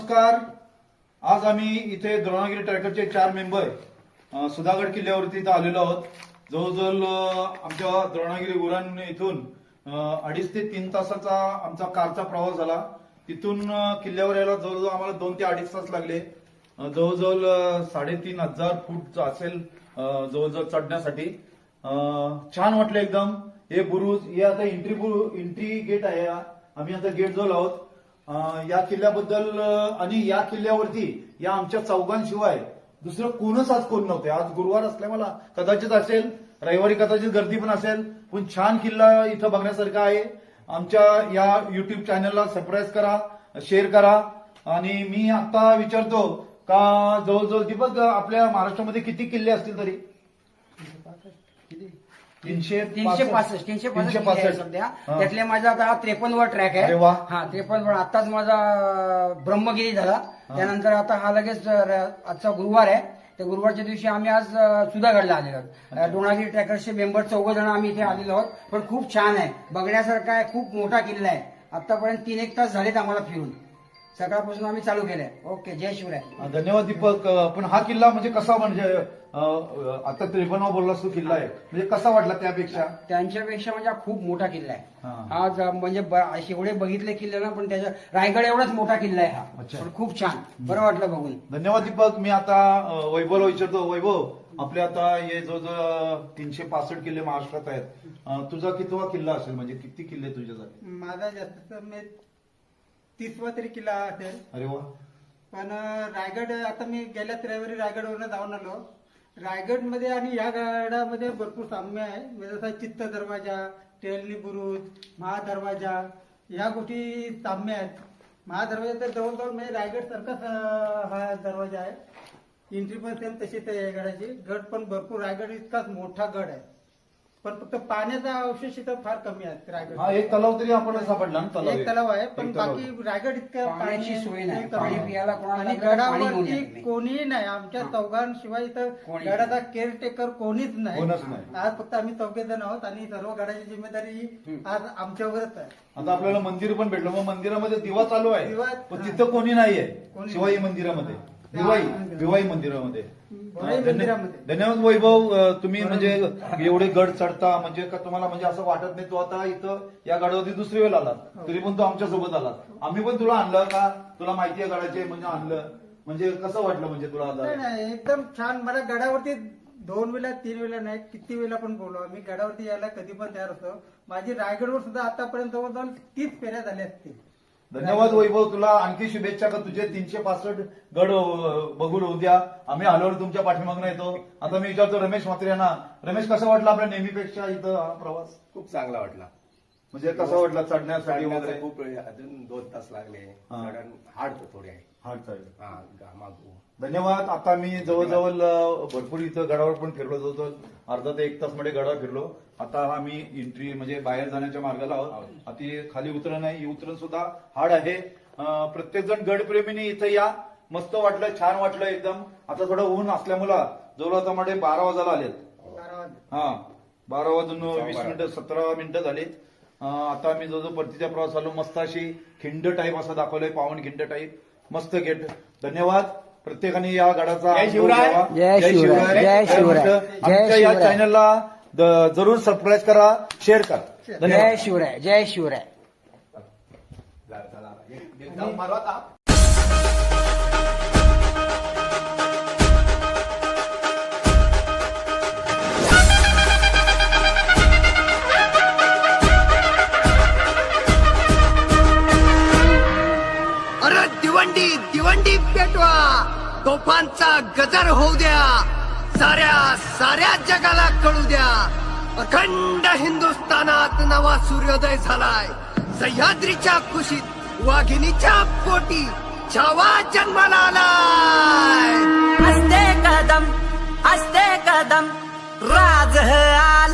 नमस्कार. आज आम्ही इथे द्रोणागिरी ट्रॅकरचे चार मेंबर सुधागड किल्ल्यावरती इथं आलेलो आहोत. जवळजवळ आमच्या द्रोणागिरी उरण इथून अडीच ते तीन तासाचा आमचा कारचा प्रवास झाला. तिथून किल्ल्यावर यायला जवळजवळ आम्हाला दोन ते अडीच तास लागले. जवळजवळ साडेतीन हजार फूट असेल जवळजवळ चढण्यासाठी. छान वाटलं एकदम. हे बुरुज हे आता एंट्री एंट्री गेट आहे आम्ही आता गेट जवळ आहोत. या किल्ल्याबद्दल आणि या किल्ल्यावरती या आमच्या चौघांशिवाय दुसरं कोणच आज कोण नव्हते. आज गुरुवार असल्या मला कदाचित असेल रविवारी कदाचित गर्दी पण असेल पण छान किल्ला इथं बघण्यासारखा आहे. आमच्या या युट्यूब चॅनलला सबस्क्राईब करा शेअर करा. आणि मी आता विचारतो का जवळजवळ दीपक आपल्या महाराष्ट्रामध्ये किती किल्ले असतील तरी? तीनशे तीनशे पासष्ट. तीनशे पासष्ट आहे सध्या. हा. त्यातले माझा आता हा त्रेपन्न वर ट्रॅक अरे आहे वा. हा त्रेपन्न वर आताच माझा ब्रह्मगिरी झाला. त्यानंतर आता हा लगेच आजचा गुरुवार आहे. त्या गुरुवारच्या दिवशी आम्ही आज अं, सुधागडला आलेलो आहोत. अं, दोणागिरी ट्रॅकर्सचे मेंबर चौघ जण आम्ही इथे आलेलो आहोत. पण खूप छान आहे. बघण्यासारखा आहे खूप मोठा किल्ला आहे. आतापर्यंत तीन एक तास झालेत आम्हाला फिरून. सकाळपासून आम्ही चालू केलंय. ओके जय शिवराय. धन्यवाद दीपक. पण हा किल्ला म्हणजे कसा म्हणजे अं, आता त्रेपन्न बोललास तो किल्ला आहे. म्हणजे कसा वाटला त्यापेक्षा? त्यांच्यापेक्षा म्हणजे हा खूप मोठा किल्ला आहे. हा. आज म्हणजे ब- असे एवढे बघितले किल्ले ना पण त्याच्या रायगड एवढाच मोठा किल्ला आहे हा. अच्छा. पण खूप छान. बरं वाटलं बघून. धन्यवाद दीपक. मी आता अं, वैभवला विचारतो. वैभव आपले आता हे जो जो तीनशे पासष्ट किल्ले महाराष्ट्रात आहेत. अं, तुझा कितवा किल्ला असेल? म्हणजे किती किल्ले तुझे झाले माझा जास्त मी तीसवा तरी किल्ला असेल. अरे वा. पण रायगड आता मी गेल्या रविवारी रायगडवरून जाऊन आलो. रायगडमध्ये आणि या गडामध्ये भरपूर साम्य आहे. म्हणजे जसा चित्त दरवाजा टेलनी बुरुज महादरवाजा या गोष्टी साम्य आहेत. महादरवाजा तर जवळजवळ म्हणजे रायगड सारखाच हा दरवाजा आहे. एंट्री पण सेम तशीच आहे या गडाची. गड पण भरपूर. रायगड इतकाच मोठा गड आहे. पण फक्त पाण्याचा अवशेष इथं फार कमी आहे रायगड हा एक तलाव तरी आपण सापडला ना तलाव एक तलाव आहे पण एक तलाव. बाकी रायगड इतकं पाण्याची पाणी- सोय नाही. पाणी. पियाला कोणाला आणि लागलं तर पाणी घेऊन गडावरती तुम्ही. कोणीही नाही आमच्या चौघांशिवाय इथं कोणी गडाचा केअरटेकर कोणीच नाही कोणच नाही. आज फक्त आम्ही चौघे जण आहोत आणि सर्व गडाची जिम्मेदारी आज आमच्यावरच आहे आता आपल्याला मंदिर पण भेटलं मग मंदिरामध्ये दिवा चालू आहे दिवा- पण तिथं कोणी नाहीये कोणी शिवाई नाही. मंदिरामध्ये हा. भिवाई धन्य- मंदिरामध्ये. धन्यवाद वैभव तुम्ही म्हणजे एवढे गड चढता म्हणजे का तुम्हाला म्हणजे असं वाटत नाही तू आता इथं या गडावरती दुसरी वेळ आलात हो. तरी पण तू आमच्यासोबत आलात आम्ही पण तुला आणलं का? तुला माहिती आहे गडाचे म्हणजे आणलं. म्हणजे कसं वाटलं म्हणजे तुला आता? नाही एकदम छान. मला गडावरती दोन वेळा तीन वेळा नाही किती वेळा पण बोलवा मी गडावरती यायला कधी पण तयार होतो माझी रायगडवर सुद्धा आतापर्यंत जवळजवळ तीस फेऱ्या झाल्या असतील. धन्यवाद वैभव तुला आणखी शुभेच्छा का? तुझे तीनशे पासष्ट गड बघून उद्या आम्ही आल्यावर तुमच्या पाठीमागनं येतो. आता मी विचारतो रमेश म्हात्रे यांना रमेश कसं वाटलं आपल्या नेहमीपेक्षा इथं हा प्रवास? खूप चांगला वाटला. म्हणजे कसं वाटलं चढण्यासाठी वगैरे? खूप वेळ अजून दोन तास लागले. कारण हार्ड थोडे. आहे हा चालेल हा धन्यवाद. आता मी जवळजवळ अं, भरपूर इथं गडावर पण फिरलो होतो अर्धा ते एक तासमध्ये गडावर फिरलो. आता आम्ही एंट्री म्हणजे बाहेर जाण्याच्या मार्गाला आहोत. आता ही खाली उतरण आहे ही उतरण सुद्धा हार्ड आहे. प्रत्येक जण गडप्रेमीने इथं या. मस्त वाटलं छान वाटलं एकदम. आता थोडं ऊन असल्यामुळं जवळ आता मध्ये बारा वाजायला आलेत. हा बारा वाजून वीस मिनिटं सतरा मिनिटं झालीत अं, आता आम्ही जो जो परतीचा प्रवास आलो. मस्त अशी खिंड टाईप असं दाखवलंय पावन खिंड टाईप मस्त गेट. धन्यवाद. प्रत्येकाने या गडाचा जय शिवराय. जय शिवराय. जय शिवराय. आमच्या या. चॅनलला द- जरूर सबस्क्राईब करा शेअर करा. जय शिवराय. जय शिवराय. पेटवा. तोफांचा गजर होऊ द्या. साऱ्या साऱ्या जगाला कळू द्या. अखंड हिंदुस्थानात नवा सूर्योदय झालाय. सह्याद्रीच्या कुशीत वाघिणीच्या पोटी छावा जन्माला आलाय. हस्ते कदम हस्ते कदम. राज आला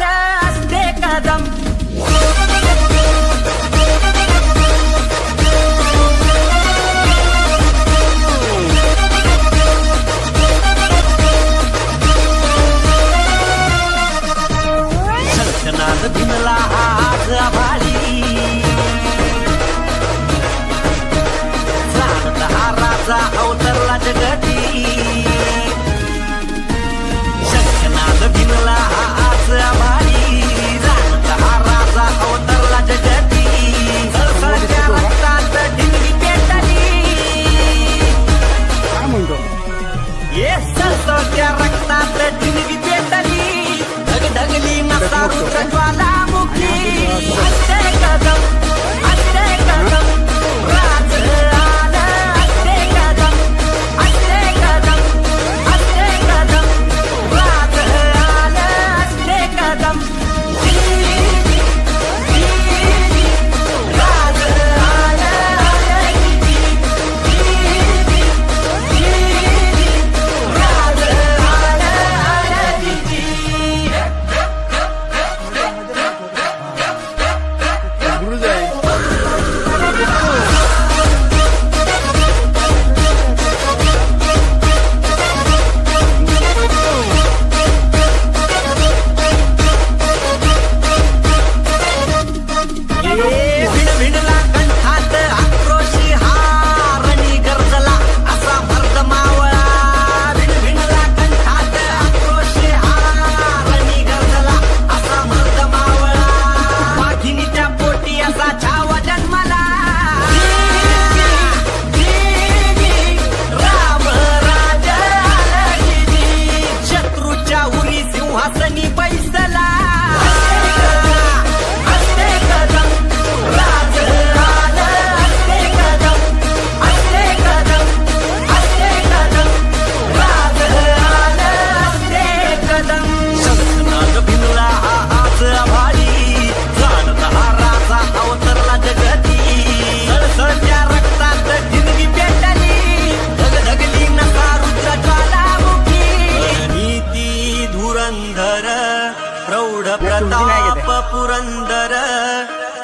प्रौढ प्रताप पुरंदर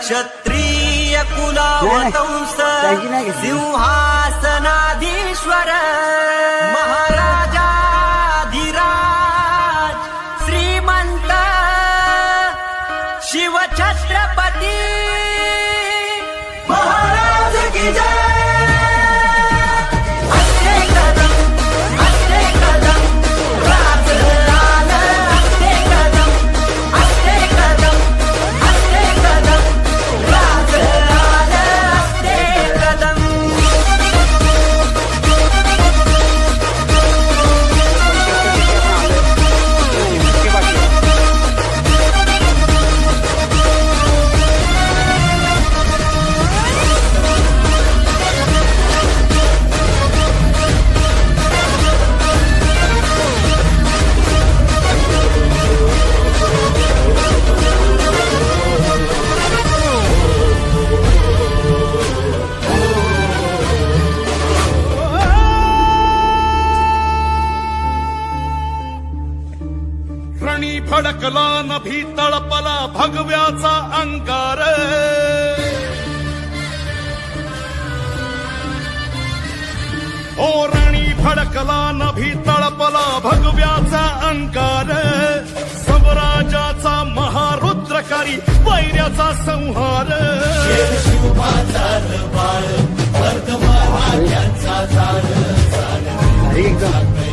क्षत्रिय कुलावतंस सिंहासनाधीश्वर महाराज रणी नभी तळपला भगव्याचा अंगार. ओ भडकला फडकला नभी तळपला भगव्याचा अंकार स्वराजाचा महारुद्रकारी वैर्याचा संहार. अरे एकदम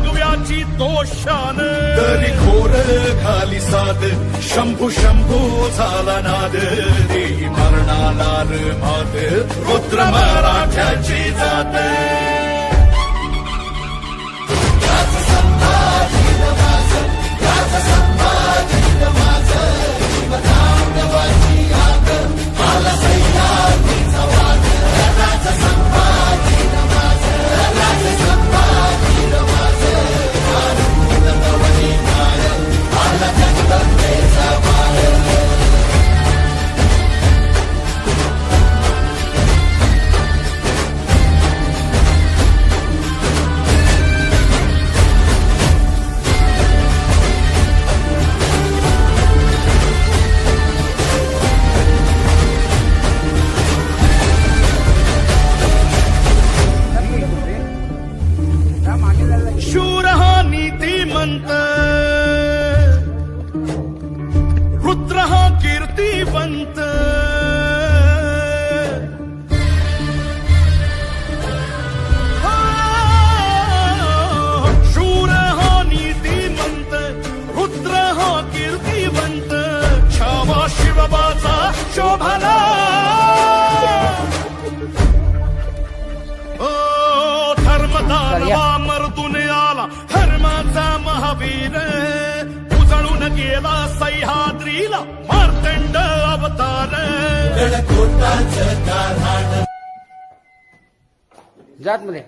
अन भगव्याची तरी घोर खाली साध शंभू शंभू झाला नाद. देही मरणाला र रुद्र मराठ्याची जात. शूर हा नीतिमंत रुद्र हा कीर्तिवंत छावा शिवबाचा शोभला ओ धर्मदानवा मर्दून आला धर्माचा महावीर। उजळून गेला सह्याद्रीला मार्तंड अवतार. जात मध्ये.